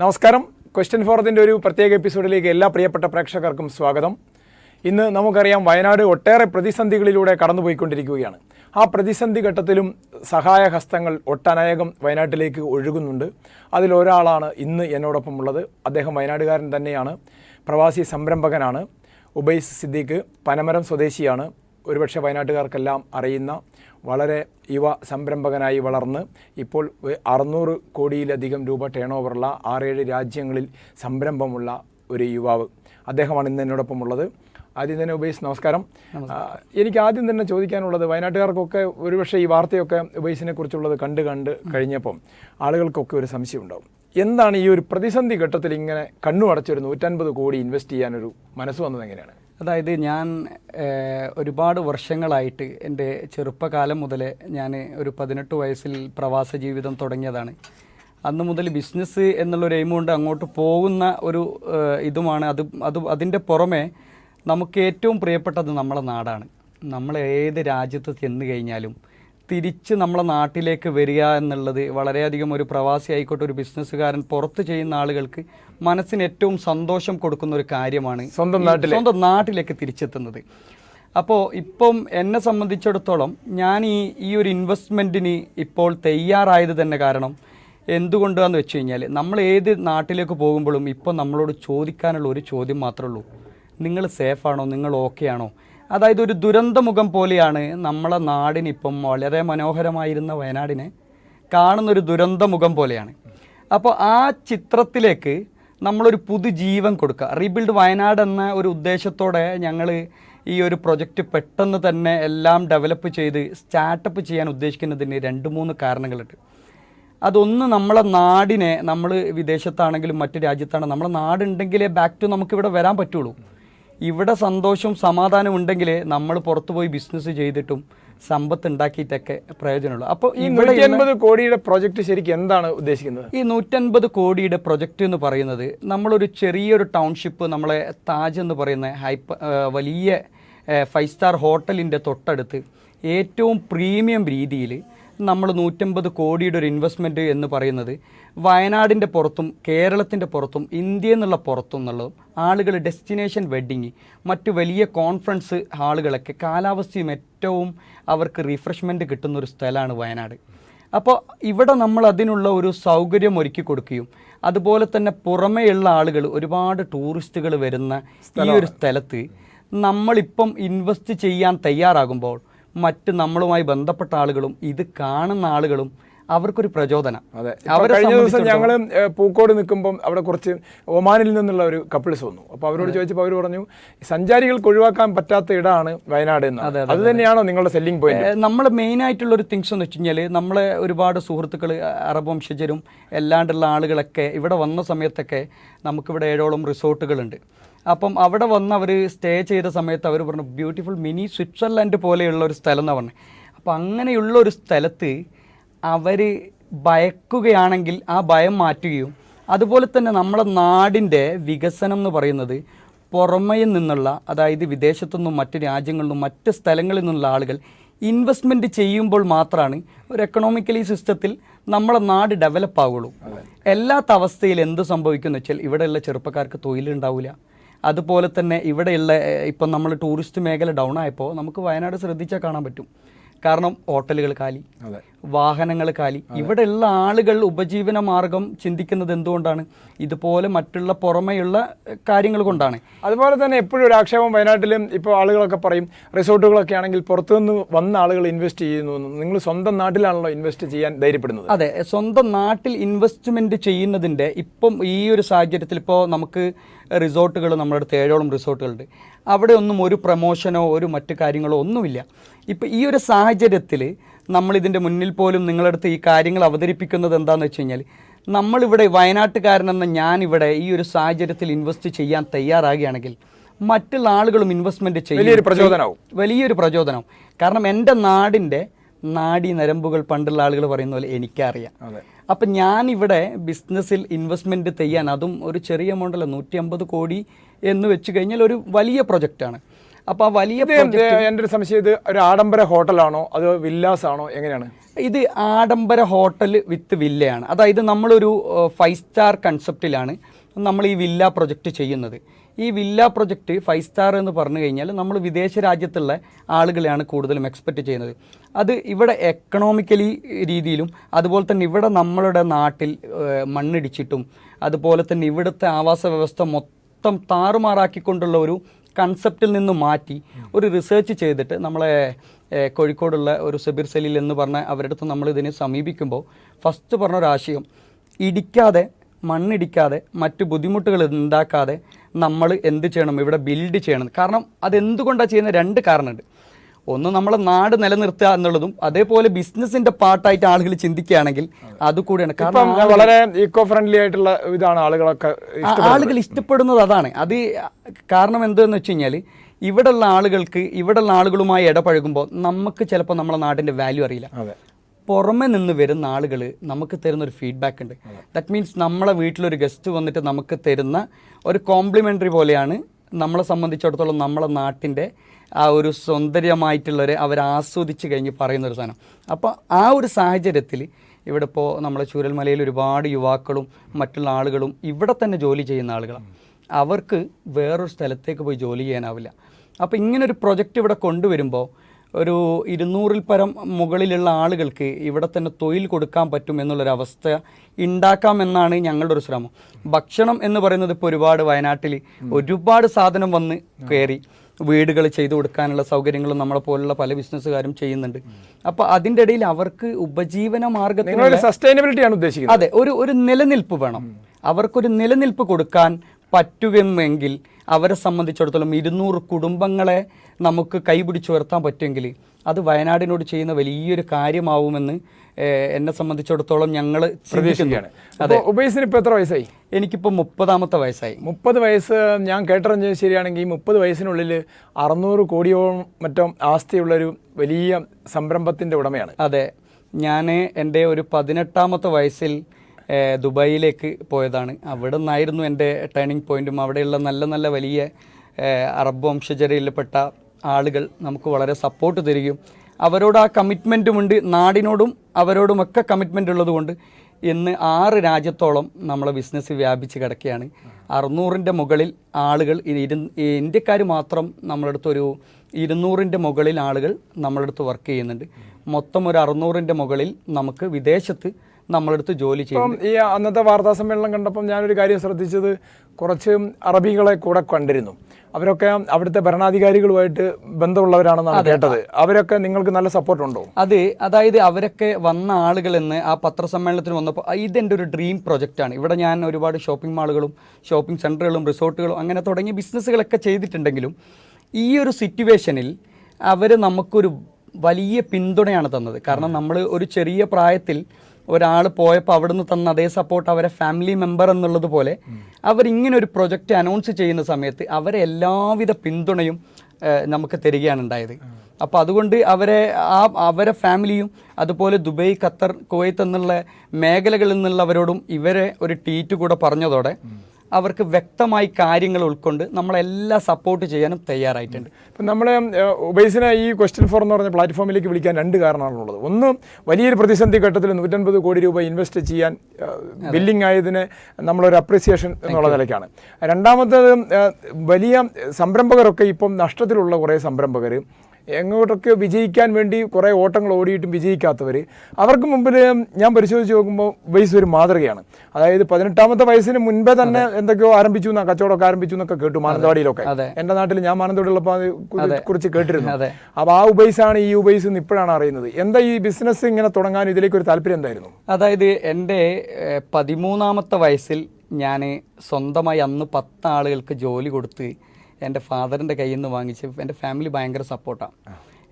നമസ്കാരം. ക്വസ്റ്റ്യൻ ഫോറത്തിന്റെ ഒരു പ്രത്യേക എപ്പിസോഡിലേക്ക് എല്ലാ പ്രിയപ്പെട്ട പ്രേക്ഷകർക്കും സ്വാഗതം. ഇന്ന് നമുക്കറിയാം വയനാട് ഒട്ടേറെ പ്രതിസന്ധികളിലൂടെ കടന്നുപോയിക്കൊണ്ടിരിക്കുകയാണ്. ആ പ്രതിസന്ധി ഘട്ടത്തിലും സഹായഹസ്തങ്ങൾ ഒട്ടനേകം വയനാട്ടിലേക്ക് ഒഴുകുന്നുണ്ട്. അതിലൊരാളാണ് ഇന്ന് എന്നോടൊപ്പം ഉള്ളത്. അദ്ദേഹം വയനാടുകാരൻ തന്നെയാണ്. പ്രവാസി സംരംഭകനാണ്. ഉബൈസ് സിദ്ദീഖ് പനമരം സ്വദേശിയാണ്. ഒരുപക്ഷെ വയനാട്ടുകാർക്കെല്ലാം അറിയുന്ന വളരെ യുവ സംരംഭകനായി വളർന്ന് ഇപ്പോൾ അറുന്നൂറ് കോടിയിലധികം രൂപ ടേൺ ഓവറുള്ള ആറേഴ് രാജ്യങ്ങളിൽ സംരംഭമുള്ള ഒരു യുവാവ് അദ്ദേഹമാണ് ഇന്ന് എന്നോടൊപ്പം ഉള്ളത്. ആദ്യം തന്നെ ഉബൈസ് നമസ്കാരം. എനിക്ക് ആദ്യം തന്നെ ചോദിക്കാനുള്ളത് വയനാട്ടുകാർക്കൊക്കെ ഒരുപക്ഷെ ഈ വാർത്തയൊക്കെ ഉപേസിനെ കുറിച്ചുള്ളത് കണ്ട് കണ്ട് കഴിഞ്ഞപ്പം ആളുകൾക്കൊക്കെ ഒരു സംശയം ഉണ്ടാവും. എന്താണ് ഈ ഒരു പ്രതിസന്ധി ഘട്ടത്തിൽ ഇങ്ങനെ കണ്ണു അടച്ചൊരു നൂറ്റൻപത് കോടി ഇൻവെസ്റ്റ് ചെയ്യാനൊരു മനസ്സ് വന്നത് എങ്ങനെയാണ്? അതായത് ഞാൻ ഒരുപാട് വർഷങ്ങളായിട്ട് എന്റെ ചെറുപ്പകാലം മുതൽ ഞാൻ ഒരു പതിനെട്ട് വയസ്സിൽ പ്രവാസ ജീവിതം തുടങ്ങിയതാണ്. അന്ന് മുതൽ ബിസിനസ് എന്നുള്ളൊരു എയിം കൊണ്ട് അങ്ങോട്ട് പോകുന്ന ഒരു ഇതുമാണ്. അത് അത് അതിന്റെ പുറമെ നമുക്ക് ഏറ്റവും പ്രിയപ്പെട്ടത് നമ്മളെ നാടാണ്. നമ്മൾ ഏത് രാജ്യത്ത് ചെന്ന് കഴിഞ്ഞാലും തിരിച്ച് നമ്മളെ നാട്ടിലേക്ക് വരിക എന്നുള്ളത് വളരെയധികം ഒരു പ്രവാസി ആയിക്കോട്ടെ ഒരു ബിസിനസ്സുകാരൻ പുറത്ത് ചെയ്യുന്ന ആളുകൾക്ക് മനസ്സിന് ഏറ്റവും സന്തോഷം കൊടുക്കുന്ന ഒരു കാര്യമാണ് സ്വന്തം നാട്ടിൽ സ്വന്തം നാട്ടിലേക്ക് തിരിച്ചെത്തുന്നത്. അപ്പോൾ ഇപ്പം എന്നെ സംബന്ധിച്ചിടത്തോളം ഞാൻ ഈ ഈ ഒരു ഇൻവെസ്റ്റ്മെന്റിന് ഇപ്പോൾ തയ്യാറായത് തന്നെ കാരണം എന്തുകൊണ്ടാന്ന് വെച്ച് കഴിഞ്ഞാൽ നമ്മൾ ഏത് നാട്ടിലേക്ക് പോകുമ്പോഴും ഇപ്പം നമ്മളോട് ചോദിക്കാനുള്ള ഒരു ചോദ്യം മാത്രമേ ഉള്ളൂ. നിങ്ങൾ സേഫാണോ നിങ്ങൾ ഓക്കെ ആണോ? അതായത് ഒരു ദുരന്തമുഖം പോലെയാണ് നമ്മളെ നാടിനിപ്പം വളരെ മനോഹരമായിരുന്ന വയനാടിനെ കാണുന്നൊരു ദുരന്തമുഖം പോലെയാണ്. അപ്പോൾ ആ ചിത്രത്തിലേക്ക് നമ്മളൊരു പുതുജീവൻ കൊടുക്കുക. റീബിൽഡ് വയനാട് എന്ന ഒരു ഉദ്ദേശത്തോടെ ഞങ്ങൾ ഈ ഒരു പ്രൊജക്റ്റ് പെട്ടെന്ന് തന്നെ എല്ലാം ഡെവലപ്പ് ചെയ്ത് സ്റ്റാർട്ടപ്പ് ചെയ്യാൻ ഉദ്ദേശിക്കുന്നതിന് രണ്ട് മൂന്ന് കാരണങ്ങളുണ്ട്. അതൊന്ന് നമ്മളെ നാടിനെ നമ്മൾ വിദേശത്താണെങ്കിലും മറ്റ് രാജ്യത്താണെങ്കിലും നമ്മളെ നാടുണ്ടെങ്കിലേ ബാക്ക് ടു നമുക്കിവിടെ വരാൻ പറ്റുള്ളൂ. ഇവിടെ സന്തോഷവും സമാധാനവും ഉണ്ടെങ്കിൽ നമ്മൾ പുറത്തു പോയി ബിസിനസ് ചെയ്തിട്ടും സമ്പത്ത് ഉണ്ടാക്കിയിട്ടൊക്കെ പ്രയോജനമുള്ളൂ. അപ്പോൾ ഈ ഇവിടെ നൂറ്റി അൻപത് കോടിയുടെ പ്രൊജക്ട് ശരിക്കും എന്താണ് ഉദ്ദേശിക്കുന്നത്? ഈ നൂറ്റൻപത് കോടിയുടെ പ്രൊജക്റ്റ് എന്ന് പറയുന്നത് നമ്മളൊരു ചെറിയൊരു ടൗൺഷിപ്പ് നമ്മളെ താജ് എന്ന് പറയുന്ന ഹൈപ്പ വലിയ ഫൈവ് സ്റ്റാർ ഹോട്ടലിന്റെ തൊട്ടടുത്ത് ഏറ്റവും പ്രീമിയം രീതിയിൽ നമ്മൾ നൂറ്റമ്പത് കോടിയുടെ ഒരു ഇൻവെസ്റ്റ്മെന്റ് എന്ന് പറയുന്നത് വയനാടിന്റെ പുറത്തും കേരളത്തിന്റെ പുറത്തും ഇന്ത്യ എന്നുള്ള പുറത്തും എന്നുള്ളതും ആളുകൾ ഡെസ്റ്റിനേഷൻ വെഡ്ഡിങ് മറ്റ് വലിയ കോൺഫറൻസ് ഹാളുകളൊക്കെ കാലാവസ്ഥയും ഏറ്റവും അവർക്ക് റിഫ്രഷ്മെന്റ് കിട്ടുന്ന ഒരു സ്ഥലമാണ് വയനാട്. അപ്പോൾ ഇവിടെ നമ്മൾ അതിനുള്ള ഒരു സൗകര്യം ഒരുക്കി കൊടുക്കുകയും അതുപോലെ തന്നെ പുറമേയുള്ള ആളുകൾ ഒരുപാട് ടൂറിസ്റ്റുകൾ വരുന്ന ഈ ഒരു സ്ഥലത്ത് നമ്മളിപ്പം ഇൻവെസ്റ്റ് ചെയ്യാൻ തയ്യാറാകുമ്പോൾ മറ്റ് നമ്മളുമായി ബന്ധപ്പെട്ട ആളുകളും ഇത് കാണുന്ന ആളുകളും അവർക്കൊരു പ്രചോദനം. അതെ. കഴിഞ്ഞ ദിവസം ഞങ്ങൾ പൂക്കോട് നിൽക്കുമ്പം അവിടെ കുറച്ച് ഒമാനിൽ നിന്നുള്ള ഒരു കപ്പിൾസ് വന്നു. അപ്പോൾ അവരോട് ചോദിച്ചപ്പോൾ അവർ പറഞ്ഞു സഞ്ചാരികൾക്ക് ഒഴിവാക്കാൻ പറ്റാത്ത ഇടമാണ് വയനാട് എന്ന്. അത് തന്നെയാണോ നിങ്ങളുടെ സെല്ലിംഗ് പോയിന്റ് നമ്മൾ മെയിൻ ആയിട്ടുള്ള ഒരു തിങ്സ് എന്ന് വെച്ച് കഴിഞ്ഞാൽ നമ്മളെ ഒരുപാട് സുഹൃത്തുക്കൾ അറബ് വംശജരും അല്ലാണ്ടുള്ള ആളുകളൊക്കെ ഇവിടെ വന്ന സമയത്തൊക്കെ നമുക്കിവിടെ ഏഴോളം റിസോർട്ടുകളുണ്ട്. അപ്പം അവിടെ വന്ന് അവർ സ്റ്റേ ചെയ്ത സമയത്ത് അവർ പറഞ്ഞു ബ്യൂട്ടിഫുൾ മിനി സ്വിറ്റ്സർലാൻഡ് പോലെയുള്ള ഒരു സ്ഥലം എന്നാണ് പറഞ്ഞത് അപ്പം അങ്ങനെയുള്ള ഒരു സ്ഥലത്ത് അവർ ഭയക്കുകയാണെങ്കിൽ ആ ഭയം മാറ്റുകയും അതുപോലെ തന്നെ നമ്മുടെ നാടിന്റെ വികസനം എന്ന് പറയുന്നത് പുറമേ നിന്നുള്ള അതായത് വിദേശത്തുനിന്നും മറ്റ് രാജ്യങ്ങളിൽ നിന്നും മറ്റ് സ്ഥലങ്ങളിൽ നിന്നുള്ള ആളുകൾ ഇൻവെസ്റ്റ്മെന്റ് ചെയ്യുമ്പോൾ മാത്രമാണ് ഒരു എക്കണോമിക്കലി സിസ്റ്റത്തിൽ നമ്മുടെ നാട് ഡെവലപ്പ് ആവുള്ളൂ. എല്ലാത്ത അവസ്ഥയിൽ എന്ത് സംഭവിക്കുമെന്ന് വെച്ചാൽ ഇവിടെയുള്ള ചെറുപ്പക്കാർക്ക് തൊഴിലുണ്ടാവില്ല. അതുപോലെ തന്നെ ഇവിടെയുള്ള ഇപ്പം നമ്മൾ ടൂറിസ്റ്റ് മേഖല ഡൗൺ ആയപ്പോൾ നമുക്ക് വയനാട് ശ്രദ്ധിച്ചാൽ കാണാൻ പറ്റും. കാരണം ഹോട്ടലുകൾ കാലി വാഹനങ്ങൾ കാലി. ഇവിടെയുള്ള ആളുകൾ ഉപജീവന മാർഗം ചിന്തിക്കുന്നത് എന്തുകൊണ്ടാണ്? ഇതുപോലെ മറ്റുള്ള പുറമെയുള്ള കാര്യങ്ങൾ കൊണ്ടാണ്. അതുപോലെ തന്നെ എപ്പോഴും ഒരു ആക്ഷേപം വയനാട്ടിലും ഇപ്പോൾ ആളുകളൊക്കെ പറയും റിസോർട്ടുകളൊക്കെ ആണെങ്കിൽ പുറത്തുനിന്ന് വന്ന ആളുകൾ ഇൻവെസ്റ്റ് ചെയ്യുന്നു നിങ്ങൾ സ്വന്തം നാട്ടിലാണല്ലോ ഇൻവെസ്റ്റ് ചെയ്യാൻ ധൈര്യപ്പെടുന്നത്. അതെ സ്വന്തം നാട്ടിൽ ഇൻവെസ്റ്റ്മെന്റ് ചെയ്യുന്നതിന്റെ ഇപ്പം ഈ ഒരു സാഹചര്യത്തിൽ ഇപ്പോൾ നമുക്ക് റിസോർട്ടുകൾ നമ്മുടെ അടുത്ത് ഏഴോളം റിസോർട്ടുകളുണ്ട്. അവിടെ ഒന്നും ഒരു പ്രമോഷനോ ഒരു മറ്റു കാര്യങ്ങളോ ഒന്നുമില്ല. ഇപ്പം ഈ ഒരു സാഹചര്യത്തിൽ നമ്മളിതിന്റെ മുന്നിൽ പോലും നിങ്ങളടുത്ത് ഈ കാര്യങ്ങൾ അവതരിപ്പിക്കുന്നത് എന്താണെന്ന് വെച്ച് കഴിഞ്ഞാൽ നമ്മളിവിടെ വയനാട്ടുകാരനെന്ന ഞാനിവിടെ ഈ ഒരു സാഹചര്യത്തിൽ ഇൻവെസ്റ്റ് ചെയ്യാൻ തയ്യാറാകുകയാണെങ്കിൽ മറ്റുള്ള ആളുകളും ഇൻവെസ്റ്റ്മെന്റ് ചെയ്യും. വലിയൊരു പ്രചോദനമാവും. വലിയൊരു പ്രചോദനം കാരണം എന്റെ നാടിന്റെ നാടി നരമ്പുകൾ പണ്ടുള്ള ആളുകൾ പറയുന്ന പോലെ എനിക്കറിയാം. അപ്പം ഞാനിവിടെ ബിസിനസ്സിൽ ഇൻവെസ്റ്റ്മെന്റ് ചെയ്യാൻ അതും ഒരു ചെറിയ എമൗണ്ടല്ല നൂറ്റി അമ്പത് കോടി എന്ന് വെച്ച് കഴിഞ്ഞാൽ ഒരു വലിയ പ്രൊജക്റ്റാണ് അപ്പോൾ ആ വലിയ എന്റെ ഒരു സംശയം ഇത് ഒരു ആഡംബര ഹോട്ടലാണോ അതോ വില്ലാസ് ആണോ? എങ്ങനെയാണ്? ഇത് ആഡംബര ഹോട്ടൽ വിത്ത് വില്ലയാണ്. അതായത് നമ്മളൊരു ഫൈവ് സ്റ്റാർ കൺസെപ്റ്റിലാണ് നമ്മൾ ഈ വില്ല പ്രൊജക്റ്റ് ചെയ്യുന്നത്. ഈ വില്ല പ്രൊജക്റ്റ് ഫൈവ് സ്റ്റാർ എന്ന് പറഞ്ഞു കഴിഞ്ഞാൽ നമ്മൾ വിദേശ രാജ്യത്തുള്ള ആളുകളെയാണ് കൂടുതലും എക്സ്പെക്റ്റ് ചെയ്യുന്നത്. അത് ഇവിടെ എക്കണോമിക്കലി രീതിയിലും അതുപോലെ തന്നെ ഇവിടെ നമ്മളുടെ നാട്ടിൽ മണ്ണിടിച്ചിട്ടും അതുപോലെ തന്നെ ഇവിടുത്തെ ആവാസ വ്യവസ്ഥ മൊത്തം താറുമാറാക്കിക്കൊണ്ടുള്ള ഒരു കൺസെപ്റ്റിൽ നിന്ന് മാറ്റി ഒരു റിസേർച്ച് ചെയ്തിട്ട് നമ്മളെ കോഴിക്കോടുള്ള ഒരു സബീർ സലീൽ എന്ന് പറഞ്ഞ അവരുടെ അടുത്ത് നമ്മൾ ഇതിനെ സമീപിക്കുമ്പോൾ ഫസ്റ്റ് പറഞ്ഞ ഒരു ആശയം ഇടിക്കാതെ മണ്ണിടിക്കാതെ മറ്റു ബുദ്ധിമുട്ടുകൾ ഉണ്ടാക്കാതെ നമ്മൾ എന്ത് ചെയ്യണം ഇവിടെ ബിൽഡ് ചെയ്യണം. കാരണം അതെന്തുകൊണ്ടാണ് ചെയ്യുന്ന രണ്ട് കാരണമുണ്ട്. ഒന്ന് നമ്മളെ നാട് നിലനിർത്തുക എന്നുള്ളതും അതേപോലെ ബിസിനസിന്റെ പാർട്ടായിട്ട് ആളുകൾ ചിന്തിക്കുകയാണെങ്കിൽ അതുകൂടിയാണ് കാരണം ഇപ്പം വളരെ ഈക്കോ ഫ്രണ്ട്ലി ആയിട്ടുള്ള ഇതാണ് ആളുകളൊക്കെ ആളുകൾ ഇഷ്ടപ്പെടുന്നത് അതാണ്. അത് കാരണം എന്തെന്ന് വെച്ച് കഴിഞ്ഞാൽ ഇവിടെയുള്ള ആളുകൾക്ക് ഇവിടെയുള്ള ആളുകളുമായി ഇടപഴകുമ്പോൾ നമുക്ക് ചിലപ്പോൾ നമ്മളെ നാടിന്റെ വാല്യൂ അറിയില്ല. അതെ. പുറമെ നിന്ന് വരുന്ന ആളുകൾ നമുക്ക് തരുന്ന ഒരു ഫീഡ്ബാക്ക് ഉണ്ട്. ദാറ്റ് മീൻസ് നമ്മളെ വീട്ടിലൊരു ഗസ്റ്റ് വന്നിട്ട് നമുക്ക് തരുന്ന ഒരു കോംപ്ലിമെന്ററി പോലെയാണ് നമ്മളെ സംബന്ധിച്ചിടത്തോളം നമ്മളെ നാട്ടിന്റെ ആ ഒരു സൗന്ദര്യമായിട്ടുള്ളൊരു അവർ ആസ്വദിച്ച് കഴിഞ്ഞ് പറയുന്ന ഒരു സാധനം. അപ്പോൾ ആ ഒരു സാഹചര്യത്തിൽ ഇവിടെ ഇപ്പോൾ നമ്മളെ ചൂരൽമലയിൽ ഒരുപാട് യുവാക്കളും മറ്റുള്ള ആളുകളും ഇവിടെ തന്നെ ജോലി ചെയ്യുന്ന ആളുകളാണ് അവർക്ക് വേറൊരു സ്ഥലത്തേക്ക് പോയി ജോലി ചെയ്യാനാവില്ല. അപ്പോൾ ഇങ്ങനൊരു പ്രൊജക്റ്റ് ഇവിടെ കൊണ്ടുവരുമ്പോൾ ഒരു ഇരുന്നൂറിൽ പരം മുകളിലുള്ള ആളുകൾക്ക് ഇവിടെ തന്നെ തൊഴിൽ കൊടുക്കാൻ പറ്റും എന്നുള്ളൊരവസ്ഥ ഉണ്ടാക്കാമെന്നാണ് ഞങ്ങളുടെ ഒരു ശ്രമം. ഭക്ഷണം എന്ന് പറയുന്നത് ഇപ്പോൾ ഒരുപാട് വയനാട്ടിൽ ഒരുപാട് സാധനം വന്ന് കയറി വീടുകൾ ചെയ്തു കൊടുക്കാനുള്ള സൗകര്യങ്ങളും നമ്മളെ പോലുള്ള പല ബിസിനസ്സുകാരും ചെയ്യുന്നുണ്ട്. അപ്പോൾ അതിന്റെ ഇടയിൽ അവർക്ക് ഉപജീവന മാർഗത്തിന് ഉദ്ദേശിക്കുന്നത്. അതെ ഒരു ഒരു നിലനിൽപ്പ് വേണം. അവർക്കൊരു നിലനിൽപ്പ് കൊടുക്കാൻ പറ്റുമെങ്കിൽ അവരെ സംബന്ധിച്ചിടത്തോളം ഇരുന്നൂറ് കുടുംബങ്ങളെ നമുക്ക് കൈപിടിച്ചുയർത്താൻ പറ്റുമെങ്കിൽ അത് വയനാടിനോട് ചെയ്യുന്ന വലിയൊരു കാര്യമാവുമെന്ന് എന്നെ സംബന്ധിച്ചിടത്തോളം ഞങ്ങൾ പ്രതീക്ഷിക്കുകയാണ്. അപ്പോൾ ഉബൈസിന് ഇപ്പോൾ എത്ര വയസ്സായി? എനിക്കിപ്പോൾ മുപ്പതാമത്തെ വയസ്സായി. മുപ്പത് വയസ്സ് ഞാൻ കേട്ടറിഞ്ഞത് ശരിയാണെങ്കിൽ ഈ മുപ്പത് വയസ്സിനുള്ളിൽ അറുന്നൂറ് കോടിയോളം മറ്റോ ആസ്തിയുള്ളൊരു വലിയ സംരംഭത്തിന്റെ ഉടമയാണ്. അതെ. ഞാൻ എന്റെ ഒരു പതിനെട്ടാമത്തെ വയസ്സിൽ ദുബായിലേക്ക് പോയതാണ്. അവിടെ നിന്നായിരുന്നു എന്റെ ടേണിംഗ് പോയിന്റും. അവിടെയുള്ള നല്ല നല്ല വലിയ അറബ് വംശജരയിൽപ്പെട്ട ആളുകൾ നമുക്ക് വളരെ സപ്പോർട്ട് തരികയും അവരോട് ആ കമ്മിറ്റ്മെന്റുമുണ്ട് നാടിനോടും അവരോടുമൊക്കെ കമ്മിറ്റ്മെന്റ് ഉള്ളതുകൊണ്ട് ഇന്ന് ആറ് രാജ്യത്തോളം നമ്മളെ ബിസിനസ് വ്യാപിച്ച് കിടക്കുകയാണ്. അറുന്നൂറിന്റെ മുകളിൽ ആളുകൾ ഇരു ഇന്ത്യക്കാർ മാത്രം നമ്മളടുത്തൊരു ഇരുന്നൂറിന്റെ മുകളിൽ ആളുകൾ നമ്മളടുത്ത് വർക്ക് ചെയ്യുന്നുണ്ട്. മൊത്തം ഒരു അറുന്നൂറിന്റെ മുകളിൽ നമുക്ക് വിദേശത്ത് നമ്മളടുത്ത് ജോലി ചെയ്യും ഈ അന്നത്തെ വാർത്താ സമ്മേളനം കണ്ടപ്പം ഞാനൊരു കാര്യം ശ്രദ്ധിച്ചത് കുറച്ച് അറബികളെ കൂടെ കണ്ടിരുന്നു. അവരൊക്കെ അവിടുത്തെ ഭരണാധികാരികളുമായിട്ട് ബന്ധമുള്ളവരാണെന്നാണ് കേട്ടത്. അവരൊക്കെ നിങ്ങൾക്ക് നല്ല സപ്പോർട്ട് ഉണ്ടോ അത് അതായത് അവരൊക്കെ വന്ന ആളുകൾ എന്ന് ആ പത്രസമ്മേളനത്തിന് വന്നപ്പോൾ ഇതെന്റെ ഒരു ഡ്രീം പ്രൊജക്റ്റാണ്. ഇവിടെ ഞാൻ ഒരുപാട് ഷോപ്പിംഗ് മാളുകളും ഷോപ്പിംഗ് സെന്ററുകളും റിസോർട്ടുകളും അങ്ങനെ തുടങ്ങിയ ബിസിനസ്സുകളൊക്കെ ചെയ്തിട്ടുണ്ടെങ്കിലും ഈ ഒരു സിറ്റുവേഷനിൽ അവർ നമുക്കൊരു വലിയ പിന്തുണയാണ് തന്നത്. കാരണം നമ്മൾ ഒരു ചെറിയ പ്രായത്തിൽ ഒരാൾ പോയപ്പോൾ അവിടുന്ന് തന്ന അതേ സപ്പോർട്ട് അവരെ ഫാമിലി മെമ്പർ എന്നുള്ളത് പോലെ അവരിങ്ങനെ ഒരു പ്രൊജക്റ്റ് അനൗൺസ് ചെയ്യുന്ന സമയത്ത് അവരെ എല്ലാവിധ പിന്തുണയും നമുക്ക് തരികയാണ് ഉണ്ടായത്. അപ്പോൾ അതുകൊണ്ട് അവരെ ആ അവരെ ഫാമിലിയും അതുപോലെ ദുബായ് ഖത്തർ കുവൈത്ത് എന്നുള്ള മേഖലകളിൽ നിന്നുള്ളവരോടും ഇവരെ ഒരു ട്വീറ്റ് കൂടെ പറഞ്ഞതോടെ അവർക്ക് വ്യക്തമായി കാര്യങ്ങൾ ഉൾക്കൊണ്ട് നമ്മളെല്ലാം സപ്പോർട്ട് ചെയ്യാനും തയ്യാറായിട്ടുണ്ട്. ഇപ്പം നമ്മളെ ഉബൈസിനെ ഈ ക്വസ്റ്റ്യൻ ഫോർ എന്ന് പറഞ്ഞ പ്ലാറ്റ്ഫോമിലേക്ക് വിളിക്കാൻ രണ്ട് കാരണമാണുള്ളത്. ഒന്ന് വലിയൊരു പ്രതിസന്ധി ഘട്ടത്തിൽ നൂറ്റൻപത് കോടി രൂപ ഇൻവെസ്റ്റ് ചെയ്യാൻ ബില്ലിംഗ് ആയതിന് നമ്മളൊരു അപ്രിസിയേഷൻ എന്നുള്ള നിലയ്ക്കാണ്. രണ്ടാമത്തത് വലിയ സംരംഭകരൊക്കെ ഇപ്പം നഷ്ടത്തിലുള്ള കുറേ സംരംഭകർ എങ്ങോട്ടൊക്കെ വിജയിക്കാൻ വേണ്ടി കുറേ ഓട്ടങ്ങൾ ഓടിയിട്ടും വിജയിക്കാത്തവർ. അവർക്ക് മുമ്പിൽ ഞാൻ പരിശോധിച്ച് നോക്കുമ്പോൾ വയസ്സ് ഒരു മാതൃകയാണ്. അതായത് പതിനെട്ടാമത്തെ വയസ്സിന് മുൻപേ തന്നെ എന്തൊക്കെയോ ആരംഭിച്ചു എന്നാ കച്ചവടമൊക്കെ ആരംഭിച്ചു എന്നൊക്കെ കേട്ടു മാനന്തവാടിയിലൊക്കെ. എന്റെ നാട്ടിൽ ഞാൻ മാനന്തവാടിയിലുള്ളപ്പോൾ അത് കുറിച്ച് കേട്ടിരുന്നു. അപ്പോൾ ആ ഉബൈസാണ് ഈ ഉബൈസ് എന്ന് ഇപ്പോഴാണ് അറിയുന്നത്. എന്താ ഈ ബിസിനസ് ഇങ്ങനെ തുടങ്ങാൻ ഇതിലേക്ക് ഒരു താല്പര്യം എന്തായിരുന്നു? അതായത് എന്റെ പതിമൂന്നാമത്തെ വയസ്സിൽ ഞാൻ സ്വന്തമായി അന്ന് പത്ത് ആളുകൾക്ക് ജോലി കൊടുത്ത് എന്റെ ഫാദറിന്റെ കയ്യിൽ നിന്ന് വാങ്ങിച്ച് എന്റെ ഫാമിലി ഭയങ്കര സപ്പോർട്ടാണ്.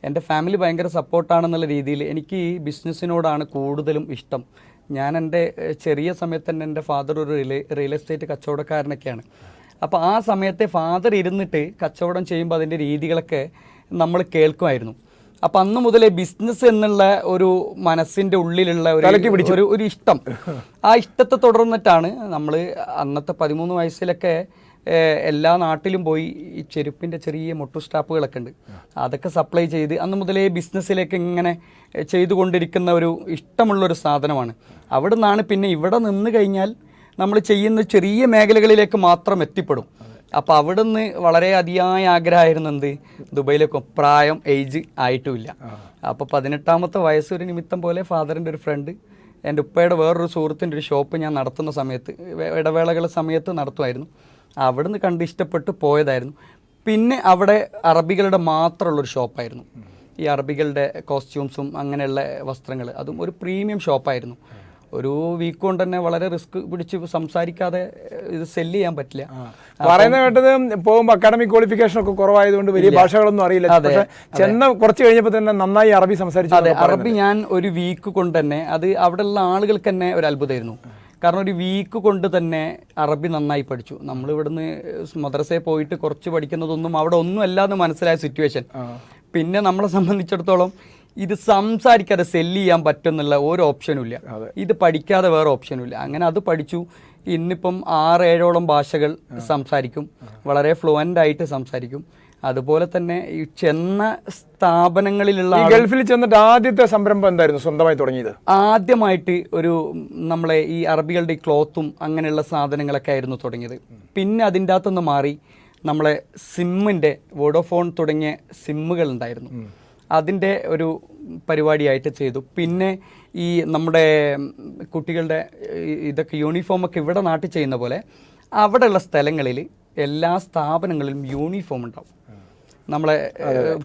എന്റെ ഫാമിലി ഭയങ്കര സപ്പോർട്ടാണെന്നുള്ള രീതിയിൽ എനിക്ക് ഈ ബിസിനസ്സിനോടാണ് കൂടുതലും ഇഷ്ടം. ഞാൻ എന്റെ ചെറിയ സമയത്ത് തന്നെ എന്റെ ഫാദർ ഒരു റിയൽ റിയൽ എസ്റ്റേറ്റ് കച്ചവടക്കാരനൊക്കെയാണ്. അപ്പോൾ ആ സമയത്തെ ഫാദർ ഇരുന്നിട്ട് കച്ചവടം ചെയ്യുമ്പോൾ അതിന്റെ രീതികളൊക്കെ നമ്മൾ കേൾക്കുമായിരുന്നു. അപ്പം അന്ന് മുതലേ ബിസിനസ് എന്നുള്ള ഒരു മനസ്സിന്റെ ഉള്ളിലുള്ള ഒരു ഒരു ഒരു ഇഷ്ടം. ആ ഇഷ്ടത്തെ തുടർന്നിട്ടാണ് നമ്മൾ അന്നത്തെ പതിമൂന്ന് വയസ്സിലൊക്കെ എല്ലാ നാട്ടിലും പോയി ഈ ചെരുപ്പിന്റെ ചെറിയ മൊട്ടു സ്റ്റാപ്പുകളൊക്കെ ഉണ്ട്. അതൊക്കെ സപ്ലൈ ചെയ്ത് അന്ന് മുതലേ ബിസിനസ്സിലേക്ക് ഇങ്ങനെ ചെയ്തുകൊണ്ടിരിക്കുന്ന ഒരു ഇഷ്ടമുള്ളൊരു സാധനമാണ്. അവിടെ നിന്നാണ് പിന്നെ ഇവിടെ നിന്ന് കഴിഞ്ഞാൽ നമ്മൾ ചെയ്യുന്ന ചെറിയ മേഖലകളിലേക്ക് മാത്രം എത്തിപ്പെടും. അപ്പോൾ അവിടെ നിന്ന് വളരെ അതിയായ ആഗ്രഹമായിരുന്നു എന്ത്? ദുബൈയിലൊക്കെ പ്രായം ഏജ് ആയിട്ടുമില്ല. അപ്പോൾ പതിനെട്ടാമത്തെ വയസ്സൊരു നിമിത്തം പോലെ ഫാദറിന്റെ ഒരു ഫ്രണ്ട് എന്റെ ഉപ്പയുടെ വേറൊരു സുഹൃത്തിന്റെ ഒരു ഷോപ്പ് ഞാൻ നടത്തുന്ന സമയത്ത് ഇടവേളകളുടെ ഇടവേളകൾ സമയത്ത് നടത്തുമായിരുന്നു. അവിടുന്ന് കണ്ട് ഇഷ്ടപ്പെട്ട് പോയതായിരുന്നു. പിന്നെ അവിടെ അറബികളുടെ മാത്രമുള്ളൊരു ഷോപ്പായിരുന്നു. ഈ അറബികളുടെ കോസ്റ്റ്യൂംസും അങ്ങനെയുള്ള വസ്ത്രങ്ങൾ അതും ഒരു പ്രീമിയം ഷോപ്പായിരുന്നു. ഒരു വീക്ക് കൊണ്ട് തന്നെ വളരെ റിസ്ക് പിടിച്ച് സംസാരിക്കാതെ ഇത് സെല്ല് ചെയ്യാൻ പറ്റില്ല. പറയുന്ന കേട്ടത് പോകുമ്പോൾ അക്കാഡമിക് ക്വാളിഫിക്കേഷൻ ഒക്കെ കുറവായതുകൊണ്ട് വലിയ ഭാഷകളൊന്നും അറിയില്ല. പക്ഷെ ചെന്ന കുറച്ച് കഴിഞ്ഞപ്പോൾ തന്നെ നന്നായി അറബി സംസാരിച്ചു അതെ അറബി ഞാൻ ഒരു വീക്ക് കൊണ്ട് തന്നെ അത് അവിടെയുള്ള ആളുകൾക്ക് തന്നെ ഒരു അത്ഭുതമായിരുന്നു. കാരണം ഒരു വീക്ക് കൊണ്ട് തന്നെ അറബി നന്നായി പഠിച്ചു. നമ്മൾ ഇവിടുന്ന് മദ്രസയിൽ പോയിട്ട് കുറച്ച് പഠിക്കുന്നതൊന്നും അവിടെ ഒന്നും അല്ലാന്ന് മനസ്സിലായ സിറ്റുവേഷൻ പിന്നെ നമ്മളെ സംബന്ധിച്ചിടത്തോളം ഇത് സംസാരിക്കാതെ സെല്ല് ചെയ്യാൻ പറ്റുന്നുള്ള ഒരു ഓപ്ഷനും ഇല്ല. ഇത് പഠിക്കാതെ വേറെ ഓപ്ഷനും ഇല്ല. അങ്ങനെ അത് പഠിച്ചു. ഇന്നിപ്പം ആറ് ഏഴോളം ഭാഷകൾ സംസാരിക്കും. വളരെ ഫ്ലുവന്റ് ആയിട്ട് സംസാരിക്കും. അതുപോലെ തന്നെ ഈ ചെന്ന സ്ഥാപനങ്ങളിലുള്ള ഗൾഫിൽ ചെന്നിട്ട് ആദ്യത്തെ സംരംഭം എന്തായിരുന്നു? സ്വന്തമായി തുടങ്ങിയത്. ആദ്യമായിട്ട് ഒരു നമ്മളെ ഈ അറബികളുടെ ഈ ക്ലോത്തും അങ്ങനെയുള്ള സാധനങ്ങളൊക്കെ ആയിരുന്നു തുടങ്ങിയത്. പിന്നെ അതിന്റെ അകത്തുനിന്ന് മാറി നമ്മളെ സിമ്മിന്റെ വോഡോഫോൺ തുടങ്ങിയ സിമ്മുകൾ ഉണ്ടായിരുന്നു അതിന്റെ ഒരു പരിപാടിയായിട്ട് ചെയ്തു. പിന്നെ ഈ നമ്മുടെ കുട്ടികളുടെ ഇതൊക്കെ യൂണിഫോമൊക്കെ ഇവിടെ നാട്ടിൽ ചെയ്യുന്ന പോലെ അവിടെയുള്ള സ്ഥലങ്ങളിൽ എല്ലാ സ്ഥാപനങ്ങളിലും യൂണിഫോം ഉണ്ടാവും. നമ്മളെ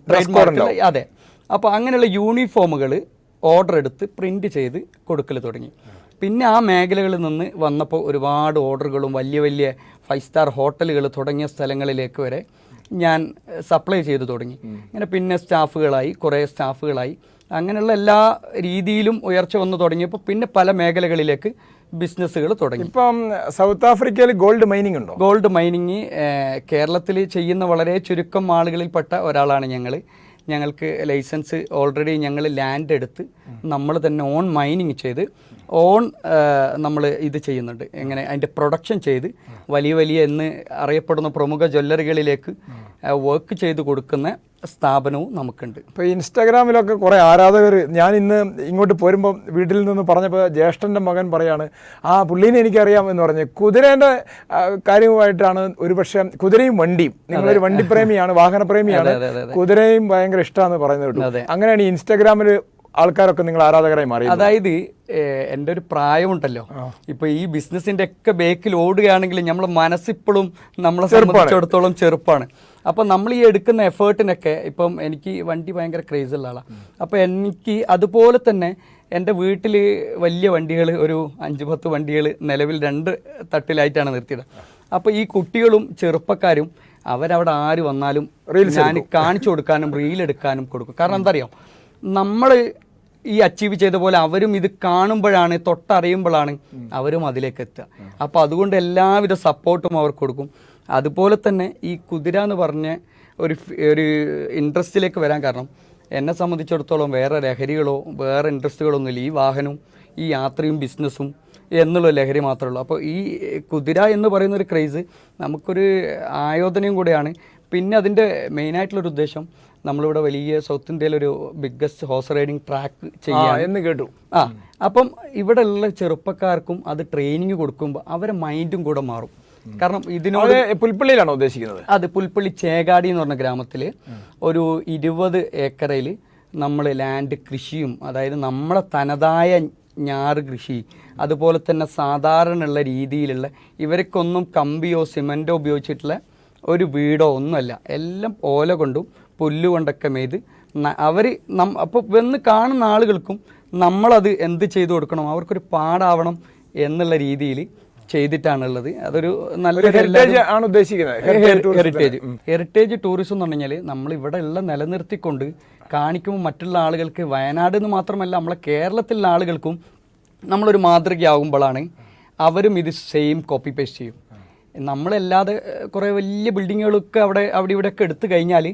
ട്രേഡ് മാർക്കിൽ അതെ. അപ്പോൾ അങ്ങനെയുള്ള യൂണിഫോമുകൾ ഓർഡർ എടുത്ത് പ്രിന്റ് ചെയ്ത് കൊടുക്കൽ തുടങ്ങി. പിന്നെ ആ മേഖലകളിൽ നിന്ന് വന്നപ്പോൾ ഒരുപാട് ഓർഡറുകളും വലിയ വലിയ ഫൈവ് സ്റ്റാർ ഹോട്ടലുകൾ തുടങ്ങിയ സ്ഥലങ്ങളിലേക്ക് വരെ ഞാൻ സപ്ലൈ ചെയ്തു തുടങ്ങി. അങ്ങനെ പിന്നെ സ്റ്റാഫുകളായി കുറേ സ്റ്റാഫുകളായി. അങ്ങനെയുള്ള എല്ലാ രീതിയിലും ഉയർച്ച വന്നു തുടങ്ങിയപ്പോൾ പിന്നെ പല മേഖലകളിലേക്ക് ബിസിനസ്സുകൾ തുടങ്ങി. ഇപ്പം സൗത്ത് ആഫ്രിക്കയിൽ ഗോൾഡ് മൈനിങ് ഉണ്ടോ? ഗോൾഡ് മൈനിങ് കേരളത്തിൽ ചെയ്യുന്ന വളരെ ചുരുക്കം ആളുകളിൽപ്പെട്ട ഒരാളാണ് ഞങ്ങൾ ഞങ്ങൾക്ക് ലൈസൻസ് ഓൾറെഡി ഞങ്ങൾ ലാൻഡ് എടുത്ത് നമ്മൾ തന്നെ ഓൺ മൈനിങ് ചെയ്ത് ഓൺ നമ്മൾ ഇത് ചെയ്യുന്നുണ്ട്. എങ്ങനെ അതിന്റെ പ്രൊഡക്ഷൻ ചെയ്ത് വലിയ വലിയ എന്ന് അറിയപ്പെടുന്ന പ്രമുഖ ജ്വല്ലറികളിലേക്ക് വർക്ക് ചെയ്ത് കൊടുക്കുന്ന സ്ഥാപനവും നമുക്കുണ്ട്. ഇപ്പോൾ ഇൻസ്റ്റാഗ്രാമിലൊക്കെ കുറേ ആരാധകർ ഞാൻ ഇന്ന് ഇങ്ങോട്ട് പോരുമ്പോൾ വീട്ടിൽ നിന്ന് പറഞ്ഞപ്പോൾ ജ്യേഷ്ഠന്റെ മകൻ പറയാണ് ആ പുള്ളീനെ എനിക്കറിയാം എന്ന് പറഞ്ഞ്. കുതിരേന്റെ കാര്യവുമായിട്ടാണ് ഒരുപക്ഷെ കുതിരയും വണ്ടിയും. നിങ്ങളൊരു വണ്ടിപ്രേമിയാണ് വാഹനപ്രേമിയാണ്. കുതിരയും ഭയങ്കര ഇഷ്ടമാണെന്ന് പറയുന്നത് കേട്ടു. അങ്ങനെയാണ് ഈ ഇൻസ്റ്റാഗ്രാമിൽ ആൾക്കാരൊക്കെ നിങ്ങൾ ആരാധകരായി മാറി അതായത് എന്റെ ഒരു പ്രായമുണ്ടല്ലോ. ഇപ്പൊ ഈ ബിസിനസിന്റെ ഒക്കെ ബേക്കിൽ ഓടുകയാണെങ്കിൽ നമ്മളെ മനസ്സിപ്പോഴും നമ്മളെ സംബന്ധിച്ചിടത്തോളം ചെറുപ്പാണ്. അപ്പൊ നമ്മൾ ഈ എടുക്കുന്ന എഫേർട്ടിനൊക്കെ ഇപ്പം എനിക്ക് വണ്ടി ഭയങ്കര ക്രേസ് ഉള്ള ആളാണ് അപ്പൊ എനിക്ക് അതുപോലെ തന്നെ എന്റെ വീട്ടിൽ വലിയ വണ്ടികൾ ഒരു അഞ്ച് പത്ത് വണ്ടികൾ നിലവിൽ രണ്ട് തട്ടിലായിട്ടാണ് നിർത്തിയത്. അപ്പോൾ ഈ കുട്ടികളും ചെറുപ്പക്കാരും അവരവിടെ ആര് വന്നാലും ഞാൻ കാണിച്ചു കൊടുക്കാനും റീൽ എടുക്കാനും കൊടുക്കും. കാരണം എന്താ അറിയാം? നമ്മൾ ഈ അച്ചീവ് ചെയ്ത പോലെ അവരും ഇത് കാണുമ്പോഴാണ് തൊട്ടറിയുമ്പോഴാണ് അവരും അതിലേക്ക് എത്തുക. അപ്പോൾ അതുകൊണ്ട് എല്ലാവിധ സപ്പോർട്ടും അവർക്ക് കൊടുക്കും. അതുപോലെ തന്നെ ഈ കുതിര എന്ന് പറഞ്ഞ ഒരു ഒരു ഇൻട്രസ്റ്റിലേക്ക് വരാൻ കാരണം എന്നെ സംബന്ധിച്ചിടത്തോളം വേറെ ലഹരികളോ വേറെ ഇൻട്രസ്റ്റുകളൊന്നുമില്ല ഈ വാഹനവും ഈ യാത്രയും ബിസിനസ്സും എന്നുള്ള ലഹരി മാത്രമേ ഉള്ളൂ. അപ്പോൾ ഈ കുതിര എന്ന് പറയുന്ന ഒരു ക്രേസ് നമുക്കൊരു ആയോധനയും കൂടെയാണ്. പിന്നെ അതിന്റെ മെയിനായിട്ടുള്ളൊരു ഉദ്ദേശം നമ്മളിവിടെ വലിയ സൗത്ത് ഇന്ത്യയിലൊരു ബിഗ്ഗസ്റ്റ് ഹോഴ്സ് റൈഡിങ് ട്രാക്ക് ചെയ്യാം എന്ന് കേട്ടു. ആ അപ്പം ഇവിടെ ഉള്ള ചെറുപ്പക്കാർക്കും അത് ട്രെയിനിങ് കൊടുക്കുമ്പോൾ അവരെ മൈൻഡും കൂടെ മാറും. കാരണം ഇതിനോട് പുൽപ്പള്ളിയിലാണോ ഉദ്ദേശിക്കുന്നത്? അത് പുൽപ്പള്ളി ചേകാടി എന്ന് പറഞ്ഞ ഗ്രാമത്തിൽ ഒരു ഇരുപത് ഏക്കറയിൽ നമ്മൾ ലാൻഡ് കൃഷിയും അതായത് നമ്മളെ തനതായ ഞാറ് കൃഷി അതുപോലെ തന്നെ സാധാരണ ഉള്ള രീതിയിലുള്ള ഇവർക്കൊന്നും കമ്പിയോ സിമന്റോ ഉപയോഗിച്ചിട്ടുള്ള ഒരു വീടോ ഒന്നുമല്ല. എല്ലാം ഓല കൊണ്ടും പുല്ല് കൊണ്ടൊക്കെ മെയ്ത് അവർ നം അപ്പോൾ വന്ന് കാണുന്ന ആളുകൾക്കും നമ്മളത് എന്ത് ചെയ്തു കൊടുക്കണം? അവർക്കൊരു പാടാവണം എന്നുള്ള രീതിയിൽ ചെയ്തിട്ടാണുള്ളത്. അതൊരു നല്ല ഹെറിറ്റേജ് ആണ് ഉദ്ദേശിക്കുന്നത്. ഹെറിറ്റേജ് ഹെറിറ്റേജ് ടൂറിസം എന്ന് പറഞ്ഞാൽ നമ്മൾ ഇവിടെ ഉള്ള നിലനിർത്തിക്കൊണ്ട് കാണിക്കുമ്പോൾ മറ്റുള്ള ആളുകൾക്ക് വയനാട് എന്ന് മാത്രമല്ല നമ്മളെ കേരളത്തിലുള്ള ആളുകൾക്കും നമ്മളൊരു മാതൃകയാകുമ്പോഴാണ് അവരും ഇത് സെയിം കോപ്പി പേസ്റ്റ് ചെയ്യും. നമ്മളല്ലാതെ കുറേ വലിയ ബിൽഡിങ്ങുകളൊക്കെ അവിടെ അവിടെ ഇവിടെയൊക്കെ എടുത്തു കഴിഞ്ഞാൽ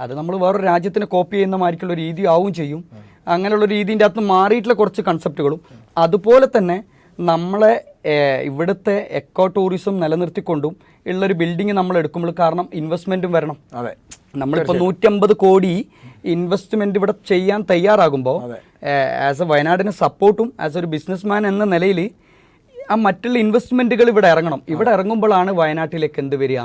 അത് നമ്മൾ വേറൊരു രാജ്യത്തിന് കോപ്പി ചെയ്യുന്ന മാതിരിക്കുള്ള രീതി ആവും ചെയ്യും. അങ്ങനെയുള്ള രീതിന്റെ അകത്ത് മാറിയിട്ടുള്ള കുറച്ച് കൺസെപ്റ്റുകളും അതുപോലെ തന്നെ നമ്മളെ ഇവിടുത്തെ എക്കോ ടൂറിസം നിലനിർത്തിക്കൊണ്ടും ഉള്ളൊരു ബിൽഡിംഗ് നമ്മൾ എടുക്കുമ്പോൾ കാരണം ഇൻവെസ്റ്റ്മെന്റും വരണം. അതെ. നമ്മളിപ്പോൾ നൂറ്റമ്പത് കോടി ഇൻവെസ്റ്റ്മെന്റ് ഇവിടെ ചെയ്യാൻ തയ്യാറാകുമ്പോൾ ആസ് എ വയനാടിന് സപ്പോർട്ടും ആസ് ഒരു ബിസിനസ്മാൻ എന്ന നിലയിൽ ആ മറ്റുള്ള ഇൻവെസ്റ്റ്മെന്റുകൾ ഇവിടെ ഇറങ്ങണം. ഇവിടെ ഇറങ്ങുമ്പോഴാണ് വയനാട്ടിലേക്ക് എന്ത് വരിക?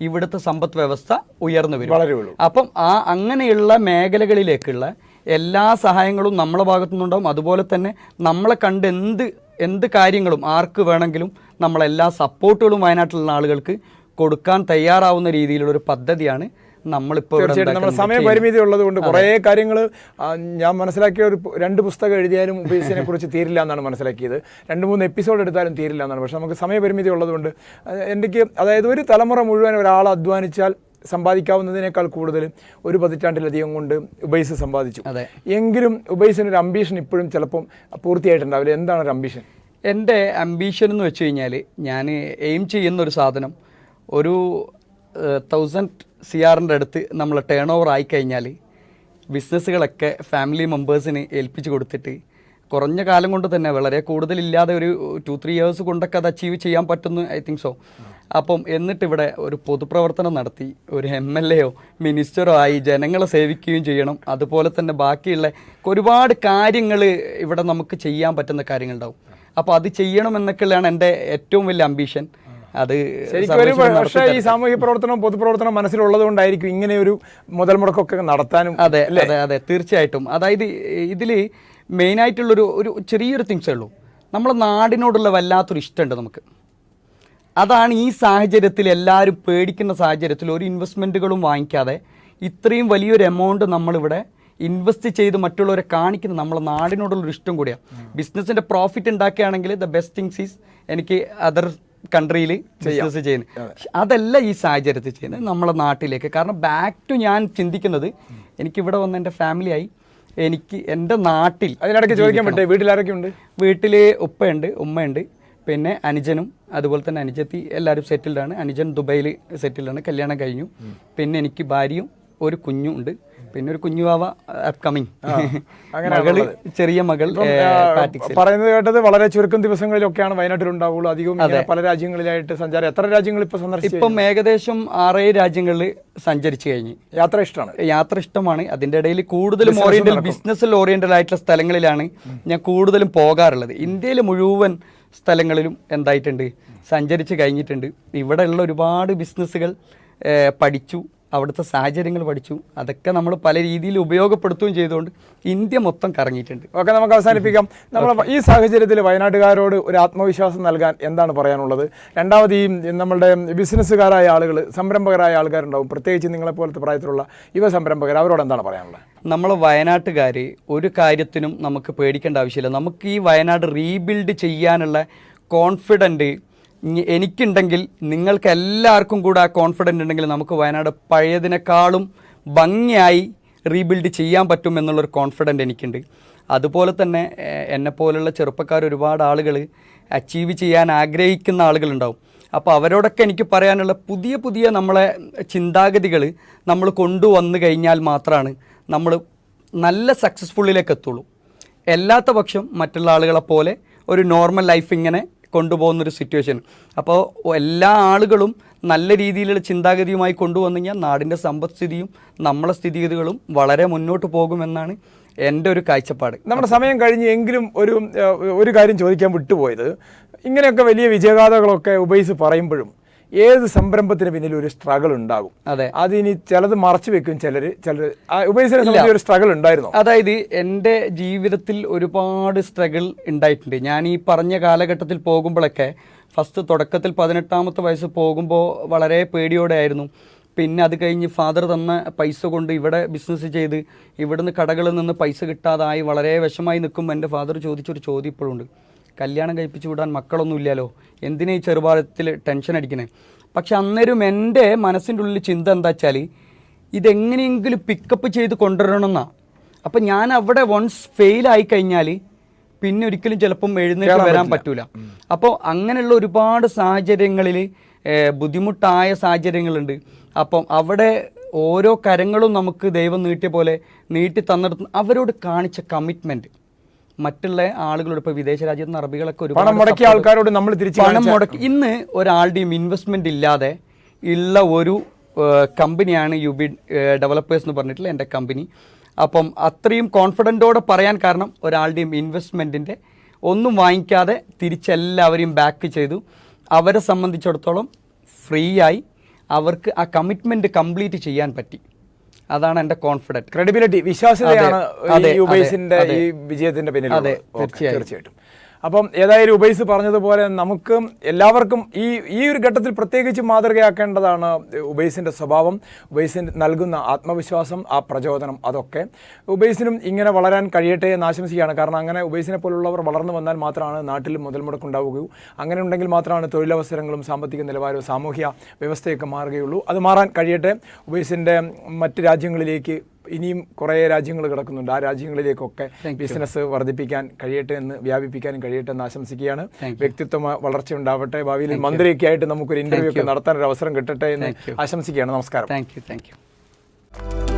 ഇവിടുത്തെ സമ്പദ് വ്യവസ്ഥ ഉയർന്നു വരും അപ്പം ആ അങ്ങനെയുള്ള മേഖലകളിലേക്കുള്ള എല്ലാ സഹായങ്ങളും നമ്മളെ ഭാഗത്തുനിന്നുണ്ടാവും അതുപോലെ തന്നെ നമ്മളെ കണ്ട് എന്ത് എന്ത് കാര്യങ്ങളും ആർക്ക് വേണമെങ്കിലും നമ്മളെല്ലാ സപ്പോർട്ടുകളും വയനാട്ടിലുള്ള ആളുകൾക്ക് കൊടുക്കാൻ തയ്യാറാവുന്ന രീതിയിലുള്ള ഒരു പദ്ധതിയാണ് നമ്മളിപ്പോൾ തീർച്ചയായിട്ടും നമ്മുടെ സമയ സമയപരിമിതി ഉള്ളത് കൊണ്ട് കുറേ കാര്യങ്ങൾ ഞാൻ മനസ്സിലാക്കിയ ഒരു രണ്ട് പുസ്തകം എഴുതിയാലും ഉപയോഗിച്ചതിനെ കുറിച്ച് തീരില്ല എന്നാണ് മനസ്സിലാക്കിയത്. രണ്ട് മൂന്ന് എപ്പിസോഡ് എടുത്താലും തീരില്ല എന്നാണ്. പക്ഷെ നമുക്ക് സമയപരിമിതി ഉള്ളതുകൊണ്ട് എനിക്ക് അതായത് ഒരു തലമുറ മുഴുവൻ ഒരാൾ അധ്വാനിച്ചാൽ സമ്പാദിക്കാവുന്നതിനേക്കാൾ കൂടുതൽ ഒരു പതിറ്റാണ്ടിലധികം കൊണ്ട് ഉബൈസ് സമ്പാദിച്ചു. അതെ. എങ്കിലും ഉബൈസിന് ഒരു അംബീഷൻ ഇപ്പോഴും ചിലപ്പം പൂർത്തിയായിട്ടുണ്ടാവില്ല. എന്താണ് ഒരു അംബീഷൻ എന്റെ അംബീഷൻ എന്ന് വെച്ച് കഴിഞ്ഞാൽ ഞാൻ എയിം ചെയ്യുന്ന ഒരു സാധനം ഒരു തൗസൻഡ് സി ആറിന്റെ അടുത്ത് നമ്മൾ ടേൺ ഓവർ ആയിക്കഴിഞ്ഞാൽ ബിസിനസ്സുകളൊക്കെ ഫാമിലി മെമ്പേഴ്സിന് ഏൽപ്പിച്ച് കൊടുത്തിട്ട് കുറഞ്ഞ കാലം കൊണ്ട് തന്നെ വളരെ കൂടുതലില്ലാതെ ഒരു ടു ത്രീ ഇയേഴ്സ് കൊണ്ടൊക്കെ അത് അച്ചീവ് ചെയ്യാൻ പറ്റുന്നു ഐ തിങ്ക് സോ അപ്പം എന്നിട്ട് ഇവിടെ ഒരു പൊതുപ്രവർത്തനം നടത്തി ഒരു എം എൽ എയോ മിനിസ്റ്ററോ ആയി ജനങ്ങളെ സേവിക്കുകയും ചെയ്യണം. അതുപോലെ തന്നെ ബാക്കിയുള്ള ഒരുപാട് കാര്യങ്ങൾ ഇവിടെ നമുക്ക് ചെയ്യാൻ പറ്റുന്ന കാര്യങ്ങളുണ്ടാവും. അപ്പോൾ അത് ചെയ്യണമെന്നൊക്കെയുള്ളതാണ് എന്റെ ഏറ്റവും വലിയ അംബീഷൻ അത് ശരിക്കും പക്ഷേ ഈ സാമൂഹ്യ പ്രവർത്തനം പൊതുപ്രവർത്തനം മനസ്സിലുള്ളത് കൊണ്ടായിരിക്കും ഇങ്ങനെ ഒരു മുതൽ മുടക്കൊക്കെ നടത്താനും അതെ അതെ അതെ തീർച്ചയായിട്ടും. അതായത് ഇതിൽ മെയിനായിട്ടുള്ളൊരു ഒരു ചെറിയൊരു തിങ്സേ ഉള്ളൂ. നമ്മളെ നാടിനോടുള്ള വല്ലാത്തൊരു ഇഷ്ടമുണ്ട് നമുക്ക്. അതാണ് ഈ സാഹചര്യത്തിൽ എല്ലാവരും പേടിക്കുന്ന സാഹചര്യത്തിൽ ഒരു ഇൻവെസ്റ്റ്മെന്റുകളും വാങ്ങിക്കാതെ ഇത്രയും വലിയൊരു എമൗണ്ട് നമ്മളിവിടെ ഇൻവെസ്റ്റ് ചെയ്ത് മറ്റുള്ളവരെ കാണിക്കുന്നത് നമ്മളെ നാടിനോടുള്ള ഇഷ്ടം കൂടിയാണ് ബിസിനസ്സിന്റെ പ്രോഫിറ്റ് ഉണ്ടാക്കുകയാണെങ്കിൽ ദ ബെസ്റ്റ് തിങ്സ് ഈസ് എനിക്ക് അതർ കൺട്രിയിൽ ബിസിനസ് ചെയ്യുന്നത്. അതല്ല ഈ സാഹചര്യത്തിൽ ചെയ്യുന്നത് നമ്മുടെ നാട്ടിലേക്ക്. കാരണം ബാക്ക് ടു ഞാൻ ചിന്തിക്കുന്നത് എനിക്കിവിടെ വന്ന എന്റെ ഫാമിലിയായി എനിക്ക് എന്റെ നാട്ടിൽ അതിനിടയ്ക്ക് ചോദിക്കാൻ പറ്റേ വീട്ടിലാരൊക്കെ ഉണ്ട്? വീട്ടിൽ ഉപ്പയുണ്ട് ഉമ്മയുണ്ട്. പിന്നെ അനുജനും അതുപോലെ തന്നെ അനുജത്തി എല്ലാവരും സെറ്റിൽഡാണ് അനുജൻ ദുബൈയിൽ സെറ്റിൽഡാണ് കല്യാണം കഴിഞ്ഞു. പിന്നെ എനിക്ക് ഭാര്യയും ഒരു കുഞ്ഞും ഉണ്ട്. പിന്നെ ഒരു കുഞ്ഞുവാവ അപ്കമിങ് മകൾ ചെറിയ മകൾ പറയുന്നത് കേട്ടത് വളരെ ചുരുക്കം ദിവസങ്ങളിലൊക്കെയാണ് വയനാട്ടിൽ ഉണ്ടാവുള്ളൂ അധികവും പല രാജ്യങ്ങളിലായിട്ട് സഞ്ചാരം. എത്ര രാജ്യങ്ങൾ ഇപ്പൊ സന്ദർശിച്ചു ഇപ്പം ഏകദേശം ആറേഴ് രാജ്യങ്ങളിൽ സഞ്ചരിച്ചു കഴിഞ്ഞു. യാത്ര ഇഷ്ടമാണ്? യാത്ര ഇഷ്ടമാണ്. അതിന്റെ ഇടയിൽ കൂടുതലും ഓറിയന്റൽ ബിസിനസ്സിൽ ഓറിയന്റൽ ആയിട്ടുള്ള സ്ഥലങ്ങളിലാണ് ഞാൻ കൂടുതലും പോകാറുള്ളത്. ഇന്ത്യയിൽ മുഴുവൻ സ്ഥലങ്ങളിലും എന്തായിട്ടുണ്ട്? സഞ്ചരിച്ച് കഴിഞ്ഞിട്ടുണ്ട്. ഇവിടെയുള്ള ഒരുപാട് ബിസിനസ്സുകൾ പഠിച്ചു. അവിടുത്തെ സാഹചര്യങ്ങൾ പഠിച്ചു. അതൊക്കെ നമ്മൾ പല രീതിയിൽ ഉപയോഗപ്പെടുത്തുകയും ചെയ്തുകൊണ്ട് ഇന്ത്യ മൊത്തം കറങ്ങിയിട്ടുണ്ട്. ഓക്കെ നമുക്ക് അവസാനിപ്പിക്കാം. നമ്മൾ ഈ സാഹചര്യത്തിൽ വയനാട്ടുകാരോട് ഒരു ആത്മവിശ്വാസം നൽകാൻ എന്താണ് പറയാനുള്ളത്? രണ്ടാമത് ഈ നമ്മളുടെ ബിസിനസ്സുകാരായ ആളുകൾ സംരംഭകരായ ആൾക്കാരുണ്ടാവും. പ്രത്യേകിച്ച് നിങ്ങളെപ്പോലത്തെ പ്രായത്തിലുള്ള യുവ സംരംഭകർ അവരോട് എന്താണ് പറയാനുള്ളത്? നമ്മൾ വയനാട്ടുകാർ ഒരു കാര്യത്തിനും നമുക്ക് പേടിക്കേണ്ട ആവശ്യമില്ല. നമുക്ക് ഈ വയനാട് റീബിൽഡ് ചെയ്യാനുള്ള കോൺഫിഡന്റ് എനിക്കുണ്ടെങ്കിൽ നിങ്ങൾക്ക് എല്ലാവർക്കും കൂടെ ആ കോൺഫിഡന്റ് ഉണ്ടെങ്കിൽ നമുക്ക് വയനാട് പഴയതിനേക്കാളും ഭംഗിയായി റീബിൽഡ് ചെയ്യാൻ പറ്റും എന്നുള്ളൊരു കോൺഫിഡന്റ് എനിക്കുണ്ട്. അതുപോലെ തന്നെ എന്നെപ്പോലുള്ള ചെറുപ്പക്കാർ ഒരുപാട് ആളുകൾ അച്ചീവ് ചെയ്യാൻ ആഗ്രഹിക്കുന്ന ആളുകളുണ്ടാവും. അപ്പോൾ അവരോടൊക്കെ എനിക്ക് പറയാനുള്ള പുതിയ പുതിയ നമ്മളെ ചിന്താഗതികൾ നമ്മൾ കൊണ്ടുവന്നു കഴിഞ്ഞാൽ മാത്രമാണ് നമ്മൾ നല്ല സക്സസ്ഫുള്ളിലേക്ക് എത്തുള്ളൂ. എല്ലാത്ത പക്ഷം മറ്റുള്ള ആളുകളെ പോലെ ഒരു നോർമൽ ലൈഫ് ഇങ്ങനെ കൊണ്ടുപോകുന്നൊരു സിറ്റുവേഷൻ അപ്പോൾ എല്ലാ ആളുകളും നല്ല രീതിയിലുള്ള ചിന്താഗതിയുമായി കൊണ്ടുവന്നു കഴിഞ്ഞാൽ നാടിന്റെ സമ്പദ്സ്ഥിതിയും നമ്മളെ സ്ഥിതിഗതികളും വളരെ മുന്നോട്ട് പോകുമെന്നാണ് എന്റെ ഒരു കാഴ്ചപ്പാട്. നമ്മുടെ സമയം കഴിഞ്ഞ് എങ്കിലും ഒരു ഒരു കാര്യം ചോദിക്കാൻ വിട്ടുപോയത് ഇങ്ങനെയൊക്കെ വലിയ വിജയഗാഥകളൊക്കെ ഉപയോഗിച്ച് പറയുമ്പോഴും ഏത് സംരംഭത്തിന് പിന്നിൽ ഒരു സ്ട്രഗിൾ ഉണ്ടാകും? അതെ. അതിനി ചിലത് മറച്ചു വെക്കും ചിലർ ചിലർ ഉപയോഗിച്ച ഒരു സ്ട്രഗിൾ ഉണ്ടായിരുന്നു? അതായത് എന്റെ ജീവിതത്തിൽ ഒരുപാട് സ്ട്രഗിൾ ഉണ്ടായിട്ടുണ്ട്. ഞാൻ ഈ പറഞ്ഞ കാലഘട്ടത്തിൽ പോകുമ്പോഴൊക്കെ ഫസ്റ്റ് തുടക്കത്തിൽ പതിനെട്ടാമത്തെ വയസ്സ് പോകുമ്പോൾ വളരെ പേടിയോടെ ആയിരുന്നു പിന്നെ അത് കഴിഞ്ഞ് ഫാദർ തന്ന പൈസ കൊണ്ട് ഇവിടെ ബിസിനസ് ചെയ്ത് ഇവിടുന്ന് കടകളിൽ നിന്ന് പൈസ കിട്ടാതായി വളരെ വിഷമായി നിൽക്കുമ്പോൾ എന്റെ ഫാദർ ചോദിച്ചൊരു ചോദ്യം ഇപ്പോഴുണ്ട് കല്യാണം കഴിപ്പിച്ച് വിടാൻ മക്കളൊന്നും ഇല്ലല്ലോ. എന്തിനാ ഈ ചെറുപാലത്തിൽ ടെൻഷൻ അടിക്കണേ? പക്ഷെ അന്നേരം എന്റെ മനസ്സിന്റെ ഉള്ളിൽ ചിന്ത എന്താ വെച്ചാൽ ഇതെങ്ങനെയെങ്കിലും പിക്കപ്പ് ചെയ്ത് കൊണ്ടുവരണമെന്നാണ് അപ്പം ഞാൻ അവിടെ വൺസ് ഫെയിൽ ആയി കഴിഞ്ഞാൽ പിന്നെ ഒരിക്കലും ചിലപ്പം എഴുന്നേറ്റ് വരാൻ പറ്റൂല. അപ്പോൾ അങ്ങനെയുള്ള ഒരുപാട് സാഹചര്യങ്ങളിൽ ബുദ്ധിമുട്ടായ സാഹചര്യങ്ങളുണ്ട്. അപ്പം അവിടെ ഓരോ കരങ്ങളും നമുക്ക് ദൈവം നീട്ടിയ പോലെ നീട്ടി തന്നിടത്ത് അവരോട് കാണിച്ച കമ്മിറ്റ്മെന്റ് മറ്റുള്ള ആളുകളോട് ഇപ്പോൾ വിദേശ രാജ്യത്ത് നിന്ന് അറബികളൊക്കെ ഒരു പണം മുടക്കിയ ആൾക്കാരോട് നമ്മൾ തിരിച്ച് പണം മുടക്കി ഇന്ന് ഒരാളുടെയും ഇൻവെസ്റ്റ്മെന്റ് ഇല്ലാതെ ഉള്ള ഒരു കമ്പനിയാണ് യു ബി ഡെവലപ്പേഴ്സ് എന്ന് പറഞ്ഞിട്ടുള്ള എന്റെ കമ്പനി അപ്പം അത്രയും കോൺഫിഡന്റോടെ പറയാൻ കാരണം ഒരാളുടെയും ഇൻവെസ്റ്റ്മെന്റിന്റെ ഒന്നും വാങ്ങിക്കാതെ തിരിച്ചെല്ലാവരെയും ബാക്ക് ചെയ്തു. അവരെ സംബന്ധിച്ചിടത്തോളം ഫ്രീ ആയി. അവർക്ക് ആ കമ്മിറ്റ്മെന്റ് കംപ്ലീറ്റ് ചെയ്യാൻ പറ്റി. അതാണ് എന്റെ കോൺഫിഡൻസ് ക്രെഡിബിലിറ്റി വിശ്വാസ്യതയാണ് ഈ വിജയത്തിന്റെ പിന്നിൽ അതെ. തീർച്ചയായിട്ടും. അപ്പം ഏതായാലും ഉബൈസ് പറഞ്ഞതുപോലെ നമുക്ക് എല്ലാവർക്കും ഈ ഈ ഒരു ഘട്ടത്തിൽ പ്രത്യേകിച്ച് മാതൃകയാക്കേണ്ടതാണ് ഉബൈസിന്റെ സ്വഭാവം ഉബൈസിന് നൽകുന്ന ആത്മവിശ്വാസം ആ പ്രചോദനം അതൊക്കെ. ഉബൈസിനും ഇങ്ങനെ വളരാൻ കഴിയട്ടെ എന്ന് ആശംസിക്കുകയാണ്. കാരണം അങ്ങനെ ഉബൈസിനെ പോലുള്ളവർ വളർന്നു വന്നാൽ മാത്രമാണ് നാട്ടിൽ മുതൽ മുടക്കുണ്ടാവുകയോ അങ്ങനെ ഉണ്ടെങ്കിൽ മാത്രമാണ് തൊഴിലവസരങ്ങളും സാമ്പത്തിക നിലവാരവും സാമൂഹ്യ വ്യവസ്ഥയൊക്കെ മാറുകയുള്ളൂ. അത് മാറാൻ കഴിയട്ടെ. ഉബൈസിന്റെ മറ്റ് രാജ്യങ്ങളിലേക്ക് ഇനിയും കുറേ രാജ്യങ്ങൾ കിടക്കുന്നുണ്ട്. ആ രാജ്യങ്ങളിലേക്കൊക്കെ ബിസിനസ് വർദ്ധിപ്പിക്കാൻ കഴിയട്ടെ എന്ന് വ്യാപിപ്പിക്കാനും കഴിയട്ടെ എന്ന് ആശംസിക്കുകയാണ്. വ്യക്തിത്വ വളർച്ച ഉണ്ടാവട്ടെ. ഭാവിയിൽ മന്ത്രിയൊക്കെ ആയിട്ട് നമുക്കൊരു ഇന്റർവ്യൂ ഒക്കെ നടത്താൻ ഒരു അവസരം കിട്ടട്ടെ എന്ന് ആശംസിക്കുകയാണ്. നമസ്കാരം. Thank you thank you